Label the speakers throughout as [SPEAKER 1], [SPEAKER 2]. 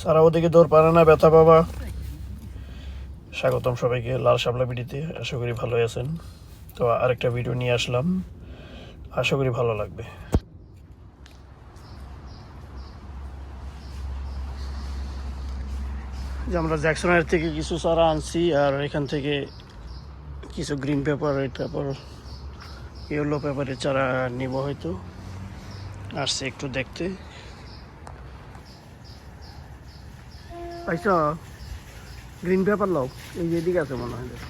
[SPEAKER 1] সারা ওদিকে দৌড় পারে না, ব্যথা বাবা। স্বাগতম সবাইকে লাল শাপলা বিডিতে। আশা করি ভালো আছেন। তো আরেকটা ভিডিও নিয়ে আসলাম। আশা করি ভালো লাগবে। যে আমরা জ্যাকসনের থেকে কিছু চারা আনছি, আর এখান থেকে কিছু গ্রিন পেপার তারপর ইয়েলো পেপারের চারা নিব হয়তো। আসছে একটু দেখতে। আচ্ছা গ্রিন পেপার লাও, এই যে এদিকে আছে মনে হয়। দেখো।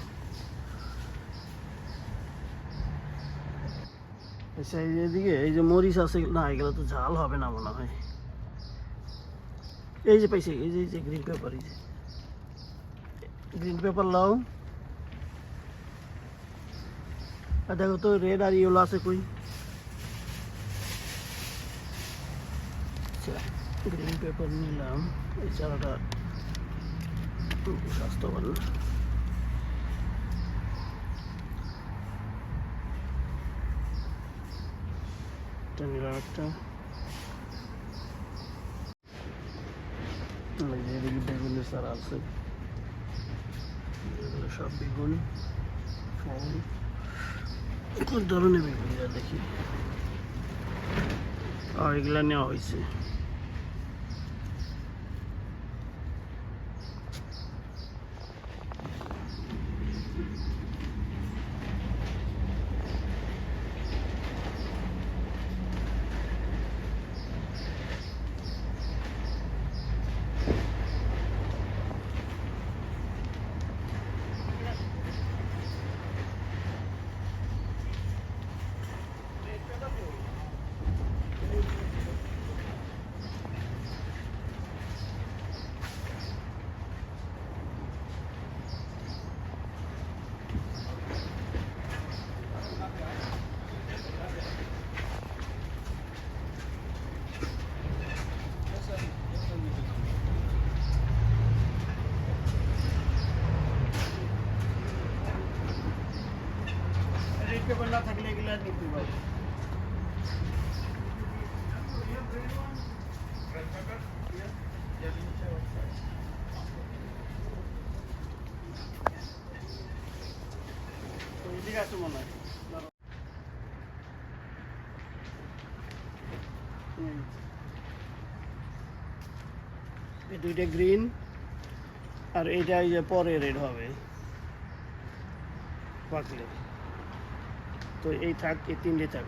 [SPEAKER 1] আচ্ছা এই যে এদিকে, এই যে মরিচ আছে, না, এগুলো তো ঝাল হবে না মনে হয়। এই যে পাইছে, এই যে এই যে গ্রিন পেপার, এই যে। গ্রিন পেপার লাও। আর দেখো তো রেড আর ইয়েলো আছে কই? গ্রিন পেপার নিলাম, এই চারাটা স্বাস্থ্যবান। এটা নিলাম একটা। এদিকে বেগুনের আছে। এগুলো সব বেগুন, ফল। কোন ধরনের বেগুন যা দেখি। আর এগুলা নেওয়া হয়েছে। পেপার না থাকলে এগুলো আর নিতে পারব এদিকে আছে মনে হয় দাঁড়াও। হুম। এই দুইটা গ্রিন আর এইটা এই যে পরে রেড হবে পাকলে তো এই থাক, এই তিনটে থাক।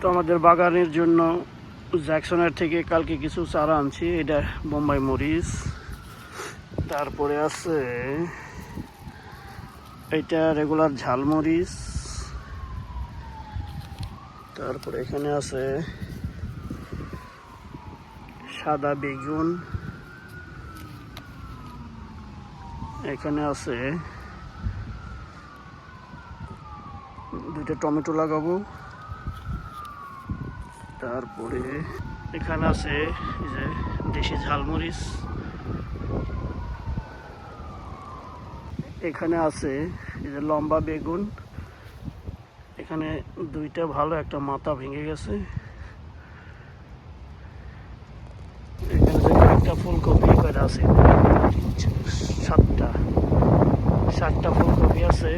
[SPEAKER 1] তো আমাদের বাগানের জন্য জ্যাকসনের থেকে কালকে কিছু চারা আনছি, এটা বোম্বাই মরিচ। তারপরে আছে, এটা রেগুলার ঝালমরিচ তারপরে এখানে আছে সাদা বেগুন। এখানে আছে দুইটা টমেটো লাগাবো। তারপরে এখানে আছে এই যে দেশি ঝালমরিচ। এখানে আছে এই যে লম্বা বেগুন। এখানে দুইটা ভালো, একটা মাথা ভেঙে গেছে। এখানে একটা ফুলকপি কয়টা আছে সাতটা। সাতটা ফুলকপি আছে।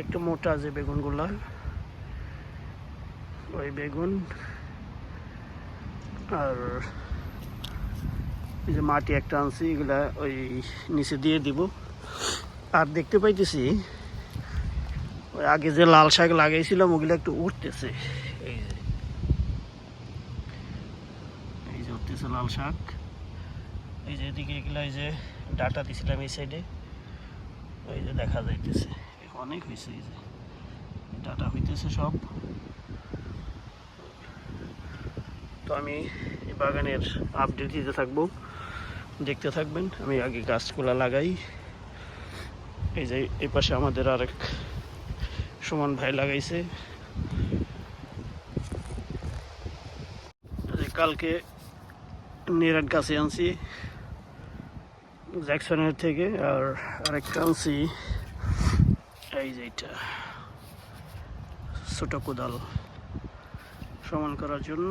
[SPEAKER 1] একটু মোটা যে বেগুনগুলা। ওই বেগুন আর যে মাটি একটা আনছি, এগুলা ওই নিচে দিয়ে দিব। আর দেখতে পাইতেছি, ওই আগে যে লাল শাক লাগাইছিলাম, ওগুলো একটু উঠতেছে। এই যে এই যে উঠতেছে লাল শাক। এই যে এদিকে এগুলো, এই যে ডাটা দিছিলাম এই সাইডে ওই যে দেখা যাইতেছে। অনেক হয়েছে এই যে। ডাটা হইতেছে সব। তো আমি এই বাগানের আপডেট দিতে থাকব। দেখতে থাকবেন। আমি আগে গাছগুলা লাগাই। এই যে এই পাশে আমাদের আরেক সমান ভাই লাগাইছে। কালকে নিরাট গাছে আনছি। জ্যাকসনের থেকে, আর আরেকটা আনছি। এই যে এটা, ছোট কোদাল সমান করার জন্য।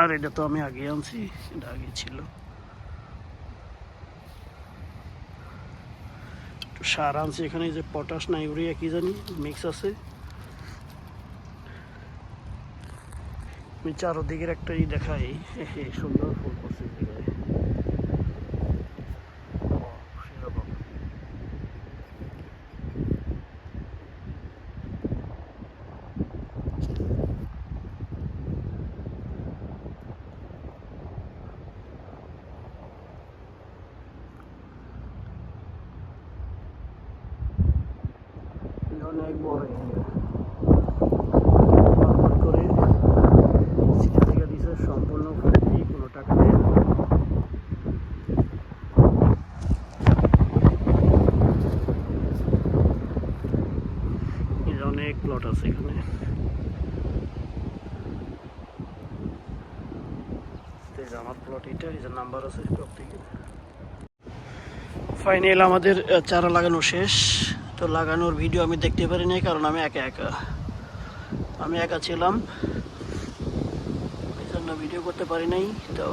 [SPEAKER 1] আর এটা তো আমি আগে আনছি, এটা আগে ছিল। সার আনছি এখানে যে পটাশ না ইউরিয়া কি জানি, মিক্স আছে। আমি চারোদিকের একটা ই দেখাই সুন্দর ফুল করছে এই জায়গায় ও, সেরকম। এটা অনেক বড়। করে সিটি থেকে দিছে সম্পূর্ণ ফ্রি অনেক প্লট আছে এখানে। আমার প্লট এটা, এই নাম্বার আছে প্রত্যেকে ফাইনাল আমাদের চারা লাগানো শেষ। তো লাগানোর ভিডিও আমি দেখতে পারিনি কারণ আমি একা একা। আমি একা ছিলাম। এই জন্য ভিডিও করতে পারি নাই। তো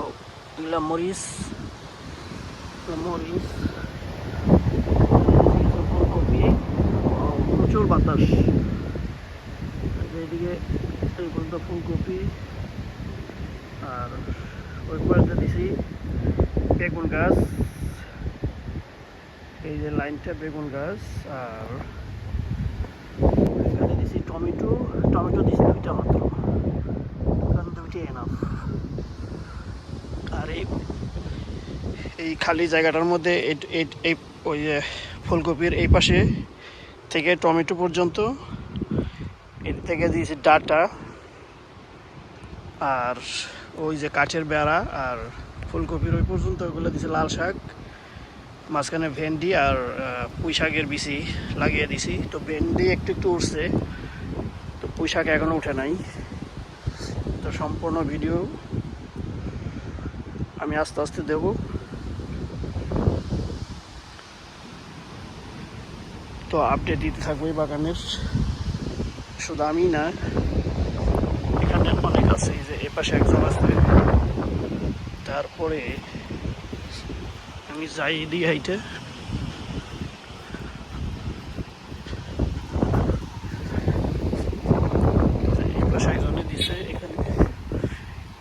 [SPEAKER 1] এগুলা মরিচ মরিচ প্রচুর বাতাস। এই যে এদিকে এই পর্যন্ত ফুলকপি। আর ওই পাশে দিছি বেগুন গাছ। এই যে লাইনটা বেগুন গাছ, আর এখানে দিছি টমেটো। টমেটো দিছি দুইটা মাত্র। কারণ দুইটাই এনাফ আর এই এই খালি জায়গাটার মধ্যে এই- ওই যে ফুলকপির এই পাশে থেকে টমেটো পর্যন্ত। এর থেকে দিয়েছি ডাটা। আর ওই যে কাঠের বেড়া আর ফুলকপির ওই পর্যন্ত ওগুলো দিয়েছে লাল শাক। মাঝখানে ভেন্ডি আর পুঁই শাকের বিচি লাগিয়ে দিছি। তো ভেন্ডি একটু একটু উঠছে, তো পুঁই শাক এখনও উঠে নাই। তো সম্পূর্ণ ভিডিও আমি আস্তে আস্তে দেব। তো আপডেট দিতে থাকব এই বাগানের। শুধু আমি না, এখানে অনেক আছে যে এ পাশে একজন আছে। তারপরে আমি যাই দিই হাইটে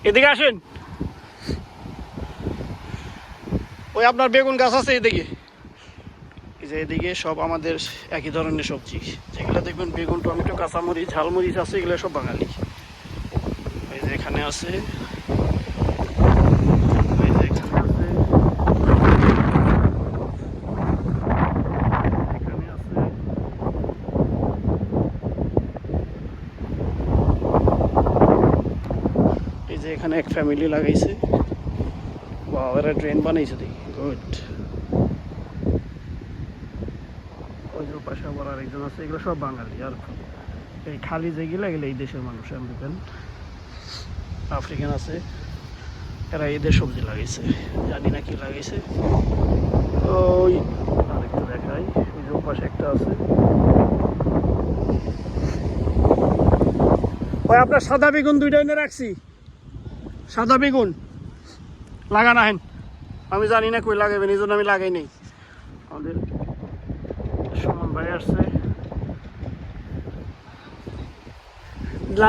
[SPEAKER 1] এদিকে আসেন। ওই আপনার বেগুন গাছ আছে এদিকে? যে এদিকে সব আমাদের একই ধরনের সবজি। যেগুলো দেখবেন বেগুন, টমেটো, কাঁচামরিচ, ঝালমরিচ আছে, এগুলো সব বাঙালি। এই যে এখানে আছে এই যে এখানে আছে এখানে আছে এই যে এখানে এক ফ্যামিলি লাগাইছে। বা এরা ট্রেন বানাইছে দেখি। গুড ওই আরেকজন আছে, এগুলো সব বাঙালি আর এই খালি এই দেশের আফ্রিকান আছে। এরা সবজি লাগাইছে। লাগাইছে। ওই দেখাই। ওই একটা আছে। আপনার সাদা বেগুন দুইটা এনে রাখছি। সাদা বেগুন। লাগান আহেন আমি জানি না কই লাগাবেন এই জন্য আমি লাগাই নেই। আমাদের সুমন ভাই আসছে।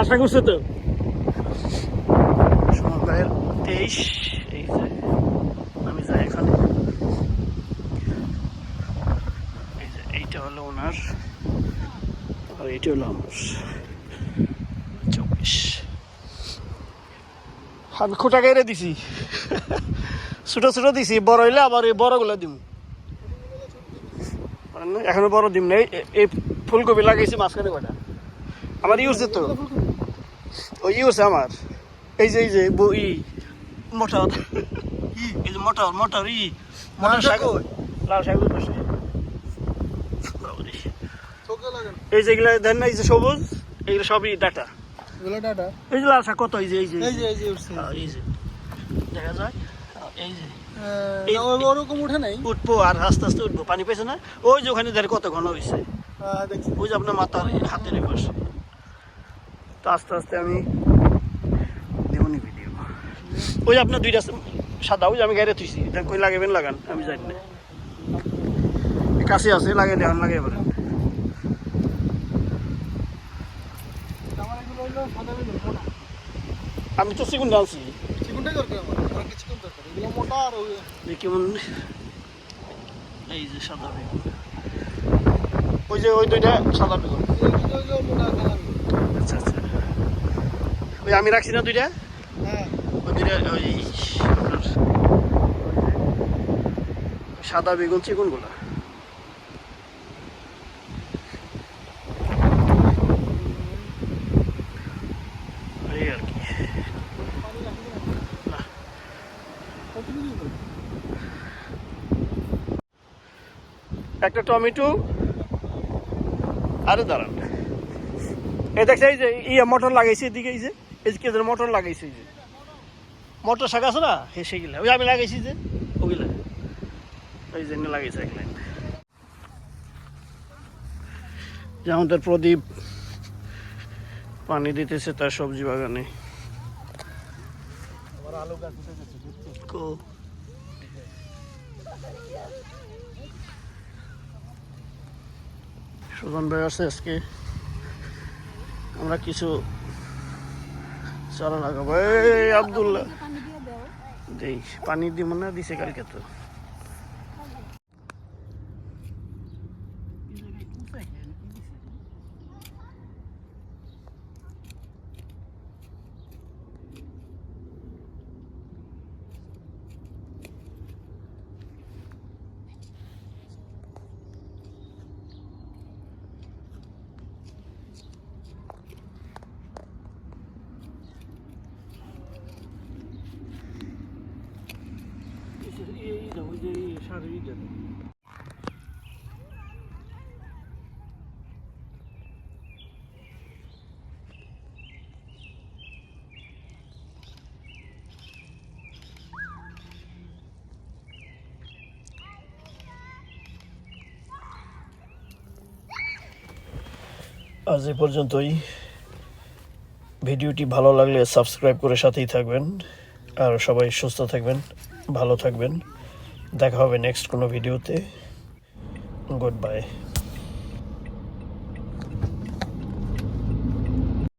[SPEAKER 1] আশা করছে তো? সুমন ভাইয়ের তেইশ, এই যে, আমি যাই এখানে। এইটা হলো ওনার, আর এইটা হলো আমার। চব্বিশ। আমি খুঁটা কেড়ে দিছি। ছোটো ছোটো দিছি বড় হইলে আবার এই বড়গুলো দিম। এখনও বড় দিম নেই এই ফুলকপি লাগাইছি মাঝখানে কটা আমার ইউজ তো। ওই ইউজ আমার। এই যে এই যে ই মোটর এই যে মোটর মোটর ই। মোটর শাক লাল শাক পাশে। এই যে এগুলা দেন না এই যে সবুজ এগুলো সবই ডাটা।
[SPEAKER 2] এগুলো ডাটা
[SPEAKER 1] এই যে লাল কত? এই যে এই যে
[SPEAKER 2] এই যে। এই যে
[SPEAKER 1] হ্যাঁ, এই যে। দেখা যায় এই যে।
[SPEAKER 2] ওরকম উঠে নাই?
[SPEAKER 1] উঠবো আর আস্তে আস্তে উঠবো। পানি পেয়েছে না? ওই যে ওখানে কত ঘন হয়েছে ওই যে আপনার মাথার হাতের পাশে তো আস্তে আস্তে আমি দেবনি ভিডিও ওই আপনার দুইটা সাদা ওই যে আমি গাড়ি থুইছি। কই লাগাবেন লাগান? আমি জানি না। কাছে আছে লাগে দেওয়ান লাগে এবার
[SPEAKER 2] আমার এগুলো হইল সাদা বেগুন মোটা
[SPEAKER 1] আমি তো সেগুন আনছি।
[SPEAKER 2] চিকুনটাই দরকার আমার আর কি চিকুন দরকার এগুলো মোটা আর ওই
[SPEAKER 1] কেমন? এই যে সাদা বেগুন। ওই যে ওই দুইটা সাদা বেগুন। আচ্ছা আচ্ছা। ওই আমি রাখছি না দুইটা?
[SPEAKER 2] হ্যাঁ।
[SPEAKER 1] ওই দুইটা ওই সাদা বেগুন চিকুনগুলো। এই আর কি। একটা টমেটো, আরে দাঁড়ান। এই দেখছে এই যে ইয়ে মটর লাগাইছে এদিকে, এই যে এই যে কেদের মটর লাগাইছে, এই যে। মটর শাক আছে না? হে সেগুলা ওই আমি লাগাইছি যে, ওগুলা। ওই জন্য লাগাইছে এগুলা যে আমাদের প্রদীপ পানি দিতেছে, তার সবজি বাগানে। সুজন ভাই আছে আজকে। আমরা কিছু চারা লাগাবো। এই আবদুল্লাহ। দেই, পানি দিব না, দিছে কালকে তো। আজ এ পর্যন্তই। ভিডিওটি ভালো লাগলে সাবস্ক্রাইব করে সাথেই থাকবেন। আর সবাই সুস্থ থাকবেন, ভালো থাকবেন। দেখা হবে নেক্সট কোনো ভিডিওতে গুড বাই